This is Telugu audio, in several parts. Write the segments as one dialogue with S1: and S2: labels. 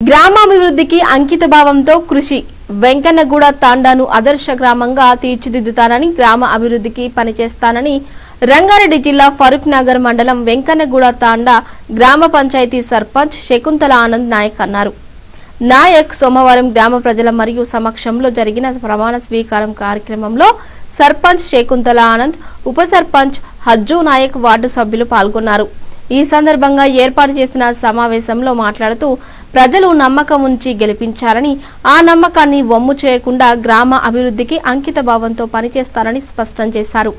S1: గ్రామాభివృద్ధికి అంకిత భావంతో కృషి. వెంకన్నగూడ తాండాను ఆదర్శ గ్రామంగా తీర్చిదిద్దుతానని గ్రామ అభివృద్ధికి పనిచేస్తానని రంగారెడ్డి జిల్లా ఫరూక్ నగర్ మండలం వెంకన్నగూడ తాండా గ్రామ పంచాయతీ సర్పంచ్ శకుంతల ఆనంద్ నాయక్ అన్నారు. నాయక్ సోమవారం గ్రామ ప్రజల మరియు సమక్షంలో జరిగిన ప్రమాణ స్వీకారం కార్యక్రమంలో సర్పంచ్ శకుంతల ఆనంద్ ఉప సర్పంచ్ హజ్జు నాయక్ వార్డు సభ్యులు పాల్గొన్నారు. ఈ సందర్భంగా ఏర్పాటు చేసిన సమావేశంలో మాట్లాడుతూ ప్రజలు నమ్మకం ఉంచి గెలిపించారని ఆ నమ్మకాన్ని వమ్ము చేయకుండా గ్రామ అభివృద్ధికి అంకిత భావంతో పనిచేస్తారని స్పష్టం చేశారు.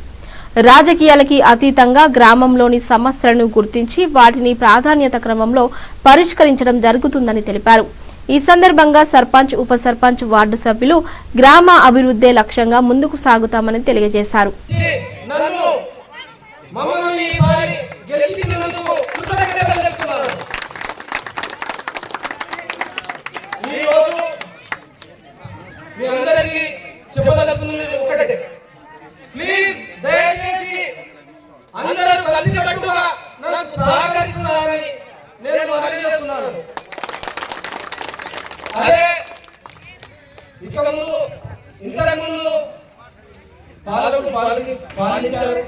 S1: రాజకీయాలకి అతీతంగా గ్రామంలోని సమస్యలను గుర్తించి వాటిని ప్రాధాన్యత క్రమంలో పరిష్కరించడం జరుగుతుందని తెలిపారు. ఈ సందర్భంగా సర్పంచ్ ఉప సర్పంచ్ వార్డు సభ్యులు గ్రామ అభివృద్ధే లక్ష్యంగా ముందుకు సాగుతామని తెలియజేశారు.
S2: మమ్మల్ని ఈసారి గెలిపించినందుకు కృతజ్ఞతలు చెప్తున్నాను. ఈరోజు మీ అందరికీ చెప్పదలుచుకున్నది ఒకటే. ప్లీజ్ దయచేసి అందరూ కలిసికట్టుగా నాకు సహకరిస్తున్నారని నేను మనవి చేస్తున్నాను. అదే ఇక ముందు ఇంతకు ముందు పాలకులు పాలన పాలించారు.